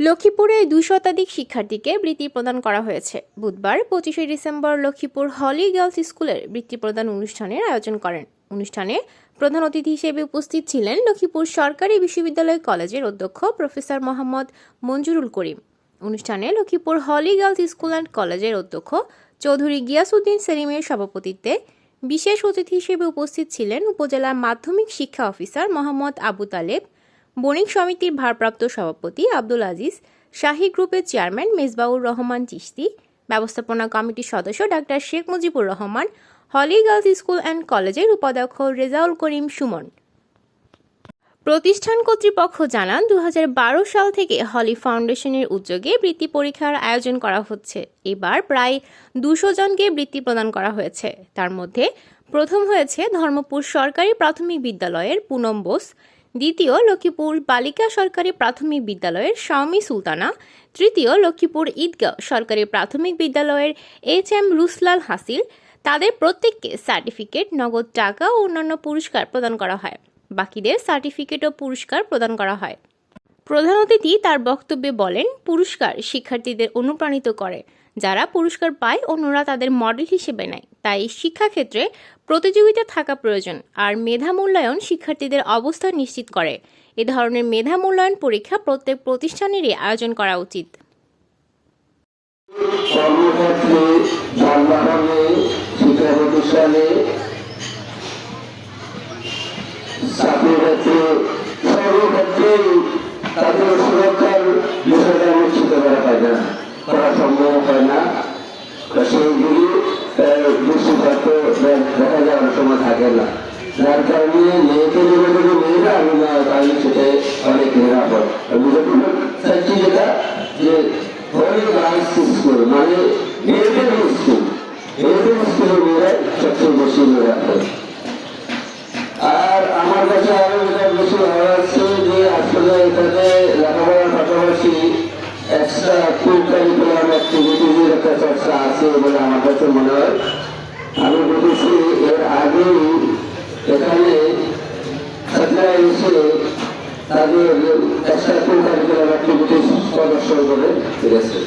লক্ষ্মীপুরে দুই শতাধিক শিক্ষার্থীকে বৃত্তি প্রদান করা হয়েছে। বুধবার পঁচিশে ডিসেম্বর লক্ষ্মীপুর হলি গার্লস স্কুলের বৃত্তি প্রদান অনুষ্ঠানের আয়োজন করেন। অনুষ্ঠানে প্রধান অতিথি হিসেবে উপস্থিত ছিলেন লক্ষ্মীপুর সরকারি বিশ্ববিদ্যালয় কলেজের অধ্যক্ষ প্রফেসর মোহাম্মদ মঞ্জুরুল করিম। অনুষ্ঠানে Lakshmipur holy girls school and কলেজের অধ্যক্ষ চৌধুরী গিয়াসউদ্দিন সেলিমের সভাপতিত্বে বিশেষ অতিথি হিসেবে উপস্থিত ছিলেন উপজেলা মাধ্যমিক শিক্ষা অফিসার মোহাম্মদ আবু তালেব বণিক সমিতির ভারপ্রাপ্ত সভাপতি আব্দুল আজিজ, শাহী গ্রুপের চেয়ারম্যান মেজবাউর রহমান চিশতি, ব্যবস্থাপনা কমিটির সদস্য doctor Sheikh Mujibur Rahman, holy girls school and কলেজের উপাধ্যক্ষ রেজাউল করিম সুমন। প্রতিষ্ঠান কর্তৃপক্ষ জানান দু হাজার বারো সাল থেকে হলি ফাউন্ডেশনের উদ্যোগে বৃত্তি পরীক্ষার আয়োজন করা হচ্ছে। এবার প্রায় দুশো জনকে বৃত্তি প্রদান করা হয়েছে। তার মধ্যে প্রথম হয়েছে ধর্মপুর সরকারি প্রাথমিক বিদ্যালয়ের পুনম বোস দ্বিতীয় লক্ষ্মীপুর বালিকা সরকারি প্রাথমিক বিদ্যালয়ের শাওমি সুলতানা, তৃতীয় লক্ষ্মীপুর ঈদগাঁও সরকারি প্রাথমিক বিদ্যালয়ের এইচ এম রুসলাল হাসিল, তাদের প্রত্যেককে সার্টিফিকেট, নগদ টাকা ও অন্যান্য পুরস্কার প্রদান করা হয়। বাকিদের সার্টিফিকেট ও পুরস্কার প্রদান করা হয়। প্রধান অতিথি তার বক্তব্যে বলেন, পুরস্কার শিক্ষার্থীদের অনুপ্রাণিত করে। যারা পুরস্কার পায়, অন্যরা তাদের মডেল হিসেবে নেয়। তাই শিক্ষাক্ষেত্রে প্রতিযোগিতা থাকা প্রয়োজন, আর মেধা মূল্যায়ন শিক্ষার্থীদের অবস্থান নিশ্চিত করে। এ ধরনের মেধা মূল্যায়ন পরীক্ষা প্রত্যেক প্রতিষ্ঠানেরই আয়োজন করা উচিত। সুরক্ষার বিষয়টা নিশ্চিত করা হয় না, করা সম্ভব হয় না। হয়তো দেখা যাওয়ার সময় থাকে না যার কারণে মেয়েকে যদি কোনো মেয়েরা আমি না তাহলে সেটা অনেক নিরাপদ আমি যখন চাইছি যেটা যে হোলি গার্লস স্কুল মানে মেয়েদের স্কুল মেয়েদের স্কুলে মেয়েরা সবচেয়ে বেশি নিরাপদ আর আমার কাছে আরও যেটা বেশি ভালো লাগছে যে আসলে এখানে লেখাপড়ার পাশাপাশি এক্সট্রা কো কারিকুলাম অ্যাক্টিভিটিজের একটা চর্চা আছে বলে আমার কাছে মনে হয় আমি বলেছি এর আগেই এখানে ছাত্ররা এসে তাদের একটা অ্যাক্টিভিটিস প্রদর্শন করে গেছে